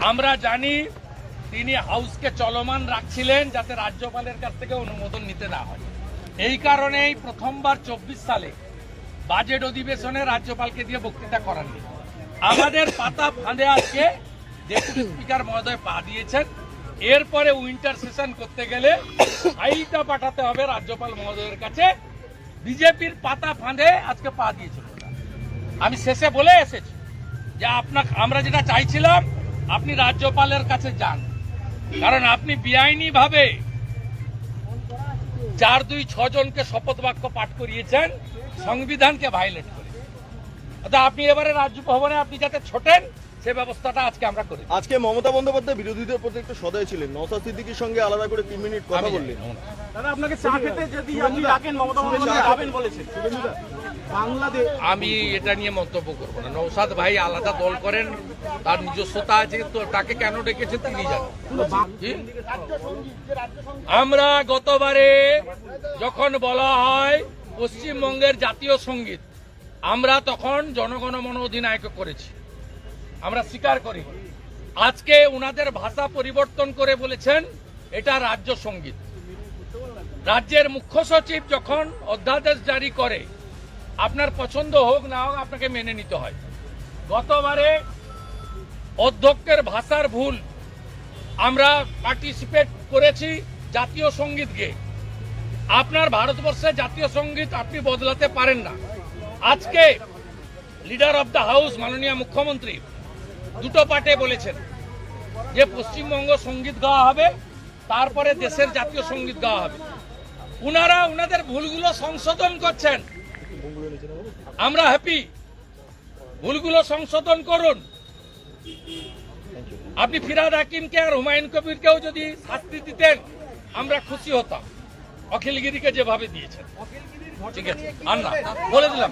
আমরা জানি তিনি হাউসকে চলমান রাখছিলেন যাতে রাজ্যপালের কাছ থেকে অনুমোদন নিতে না হয়। এই কারণেই প্রথমবার চব্বিশ সালে বাজেট অধিবেশনে রাজ্যপালকে দিয়ে বক্তৃতা করাননি আমাদের পাতা ফাঁদে আজকে ডেপুটি স্পিকার মহোদয় পা দিয়েছেন। এরপরে উইন্টার সেশন করতে গেলে ফাইলটা পাঠাতে হবে রাজ্যপাল মহোদয়ের কাছে। বিজেপির পাতা ফাঁদে আজকে পা দিয়েছিল আমি শেষে বলে এসেছি যে আপনার আমরা যেটা চাইছিলাম আপনি রাজ্যপালের কাছে যান। কারণ আপনি বেআইনি ভাবে চার দুই ছজনকে শপথ বাক্য পাঠ করিয়েছেন, সংবিধানকে ভাইলেট করে আপনি এবারে রাজ্য ভবনে আপনি যাতে ছোটেন সে ব্যবস্থাটা আজকে আমরা করি আজকে মমতা বন্দ্যোপাধ্যায় বিরোধীদের প্রতি একটু সদয় ছিলেন। নওসাদ সিদ্দিকির সঙ্গে আলাদা করে তিন মিনিট কথা বললেন। দাদা আপনাকে চা খেতে যদি আপনি ডাকেন মমতা বন্দ্যোপাধ্যায় যাবেন বলেছেন বাংলাদেশ আমি এটা নিয়ে মন্তব্য করব না। নৌসাদ ভাই আলাদা দল করেন তার নিজস্বতা আছে তো তাকে কেন ডেকেছে তিনি জানেন। আমরা গতবারে যখন বলা হয় পশ্চিমবঙ্গের জাতীয় সংগীত আমরা তখন জনগণমন অধিনায়ক করেছি। আমরা স্বীকার করি। আজকে উনাদের ভাষা পরিবর্তন করে বলেছেন, এটা রাজ্য সংগীত। রাজ্যের মুখ্য সচিব যখন অধ্যাদেশ জারি করে, আপনার পছন্দ হোক না হোক আপনাকে মেনে নিতে হয়। গতবারে অধ্যক্ষের ভাষার ভুল আমরা পার্টিসিপেট করেছি জাতীয় সংগীত গেয়ে আপনার ভারতবর্ষে জাতীয় সংগীত আপনি বদলাতে পারেন না। আজকে লিডার অফ দ্য হাউস মাননীয় মুখ্যমন্ত্রী দুটো পার্টে বলেছেন। যে পশ্চিমবঙ্গ সংগীত গাওয়া হবে, তারপরে দেশের জাতীয় সংগীত গাওয়া হবে। উনারা উনাদের ভুলগুলো সংশোধন করছেন। আমরা হ্যাপি ভুলগুলো সংশোধন করুন। আপনি ফিরাদ হাকিমকে আর হুমায়ুন কবিরকেও যদি শাস্তি দিতেন, আমরা খুশি হতাম। অখিলগিরিকে যেভাবে দিয়েছেন। ঠিক আছে আর না বলে দিলাম।